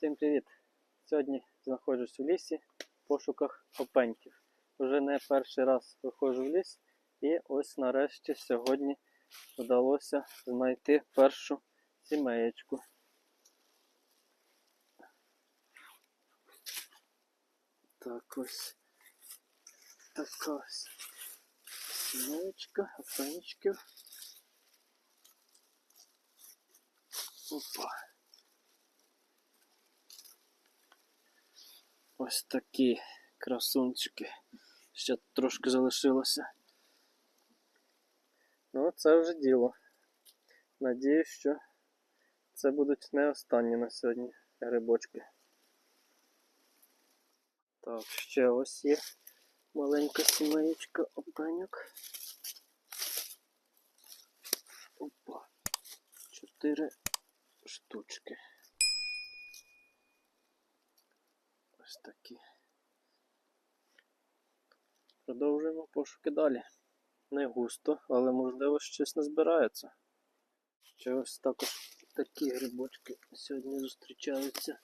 Всім привіт! Сьогодні знаходжусь у лісі в пошуках опеньків. Вже не перший раз виходжу в ліс, і ось нарешті сьогодні вдалося знайти першу сімеєчку. Так ось така ось сімеєчка, опеньків. Опа. Ось такі красунчики. Ще трошки залишилося. Ну, це вже діло. Надіюсь, що це будуть не останні на сьогодні грибочки. Так, ще ось є маленька сімеєчка опеньок. Опа. Чотири штучки. Ось такі. Продовжуємо пошуки далі. Не густо, але можливо щось не збирається. Ще ось також такі грибочки сьогодні зустрічаються.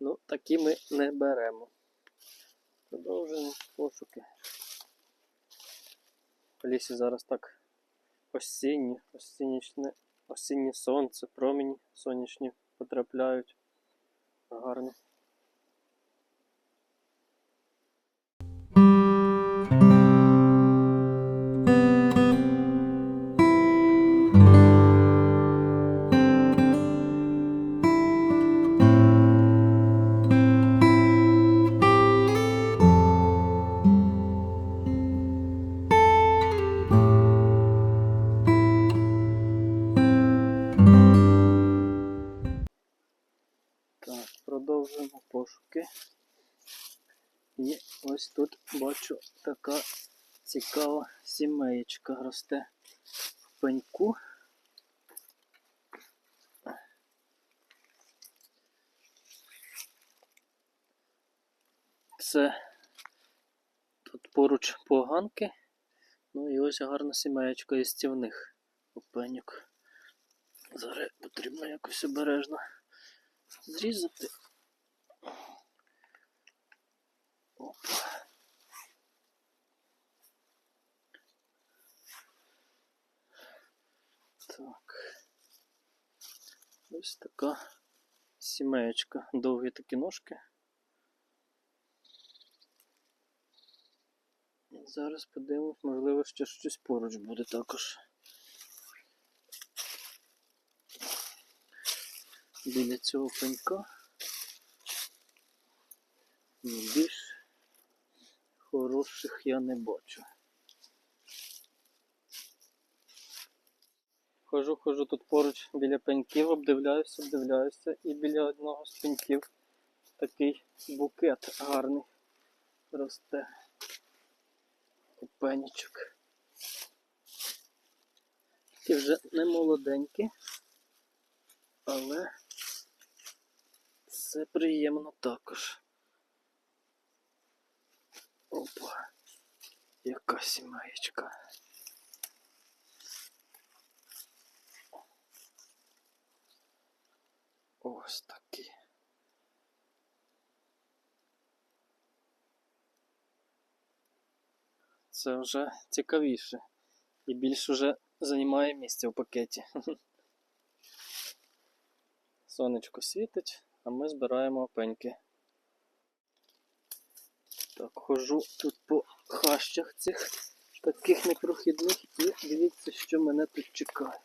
Ну, такі ми не беремо. Продовжуємо пошуки. В лісі зараз так осінні, осіннічне, осіннє сонце, промені сонячні потрапляють. Гарно. Бачу така цікава сімеєчка росте в пеньку. Це тут поруч поганки. Ну і ось гарна сімеєчка із стівних опеньок. Зараз потрібно якось обережно зрізати. Опа. Так. Ось така сімеєчка. Довгі такі ножки. Зараз подивимось, можливо, ще щось поруч буде також. Біля цього пенька. Більш хороших я не бачу. Хожу, хожу тут поруч біля пеньків, обдивляюся, обдивляюся, і біля одного з пеньків такий букет гарний росте. Опенічок. Такі вже не молоденькі, але це приємно також. Опа, яка сімеєчка. Ось такі. Це вже цікавіше. І більш вже займає місце в пакеті. Сонечко світить, а ми збираємо опеньки. Так, хожу тут по хащах цих таких непрохідних і дивіться, що мене тут чекає.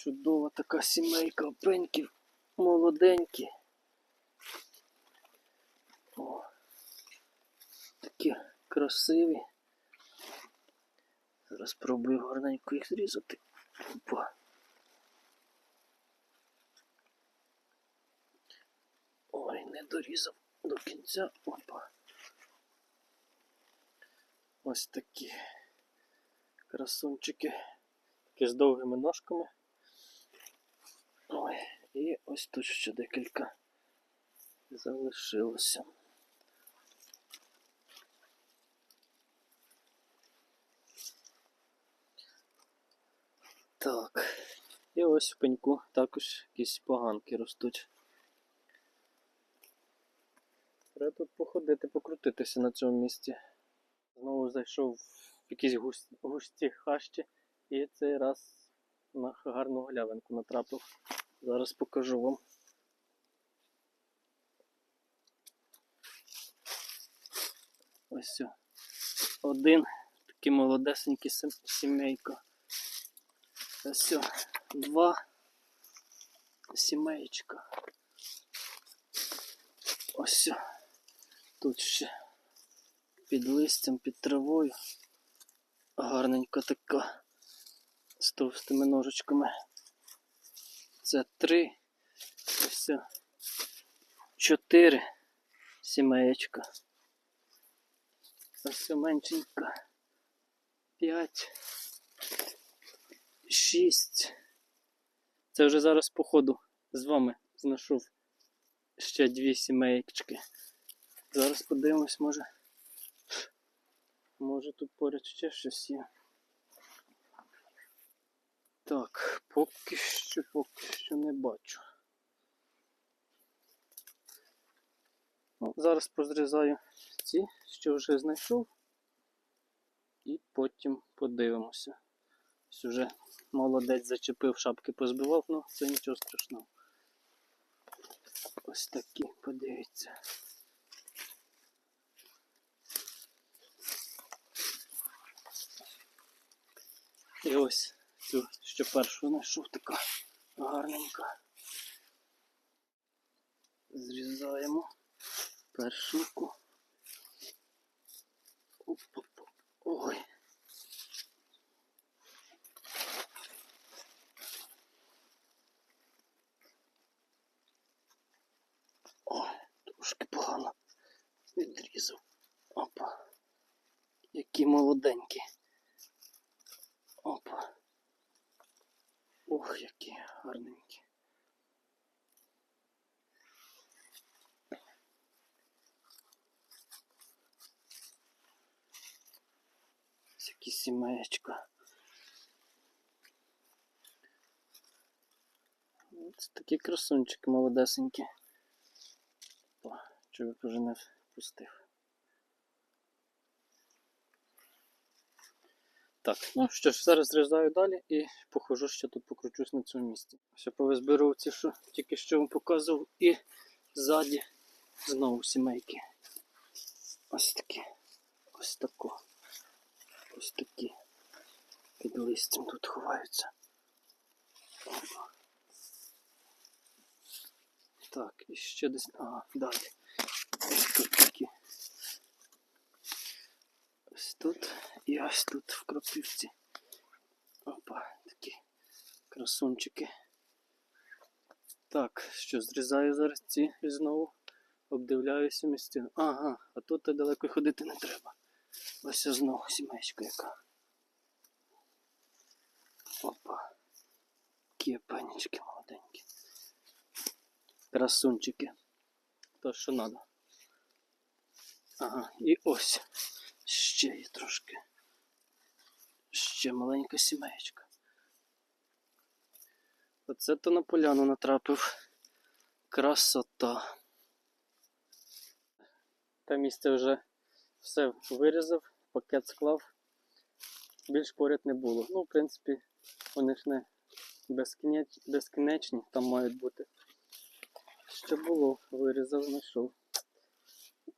Чудова така сімейка опеньків, молоденькі. О, такі красиві. Зараз спробую гарненько їх зрізати. Опа. Ой, не дорізав до кінця. Опа. Ось такі красунчики. Такі з довгими ножками. Ой, і ось тут ще декілька залишилося. Так. І ось в пеньку також якісь поганки ростуть. Треба тут походити, покрутитися на цьому місці. Знову зайшов в якісь густі, густі хащі і цей раз на гарну галявинку натрапив. Зараз покажу вам. Ось. Один такий молодесенький сімейка. Ось. Два сімеєчка. Ось. Тут ще під листям, під травою. Гарненька така з товстими ножичками. Це три. Все. Чотири сімеєчка. Все меншенька. П'ять. Шість. Це вже зараз по ходу з вами знайшов ще дві сімеєчки. Зараз подивимось, може. Може тут поряд ще щось є. Так, поки що, поки що не бачу. Ну, зараз позрізаю ці, що вже знайшов. І потім подивимося. Ось уже молодець зачепив, шапки позбивав, ну це нічого страшного. Ось такі, подивіться. І ось цю, що першу знайшов, така гарненька. Зрізаємо. Оп-оп-оп. Ой. Ой, трошки погано відрізав. Опа. Які молоденькі. Опа. Ох, які гарненькі. Ось Які сімеєчка. Ось такі красунчики молодесенькі. Чоловік вже не впустив. Так, ну що ж, зараз зрізаю далі і похожу, ще тут покручусь на цьому місці. Все повизберу ці, що тільки що вам показував, і ззаді знову сімейки. Ось такі. Ось тако. Ось такі. Під листям тут ховаються. Так, і ще десь. Ага, далі. Ось тут такі. Ось тут і ось тут в кропивці. Опа, такі красунчики. Так, що зрізаю зараз ці і знову обдивляюся місцину. Ага, а тут далеко ходити не треба. Ось знову сімейка яка. Опа. Які панічки молоденькі. Красунчики. То що треба. Ага, і ось. Ще є трошки. Ще маленька сімеєчка. Оце то на поляну натрапив. Красота. Те місце вже все вирізав, пакет склав. Більш поряд не було. Ну, в принципі, вони ж не безкінечні, там мають бути. Що було, вирізав, знайшов.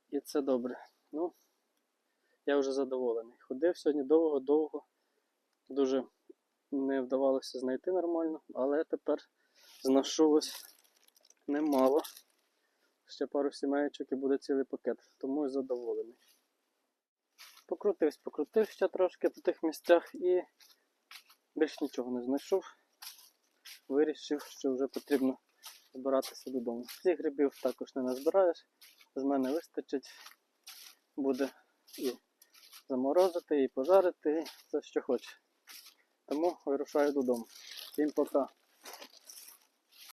І це добре. Ну, я вже задоволений. Ходив сьогодні довго-довго. Дуже не вдавалося знайти нормально, але тепер знайшов немало. Ще пару сімейчок і буде цілий пакет, тому задоволений. Покрутився, покрутив ще трошки по тих місцях і більш нічого не знайшов. Вирішив, що вже потрібно збиратися додому. Цих грибів також не назбираєш, з мене вистачить. Буде і заморозити, і пожарити, і все що хоче. Тому вирушаю додому. Всім пока.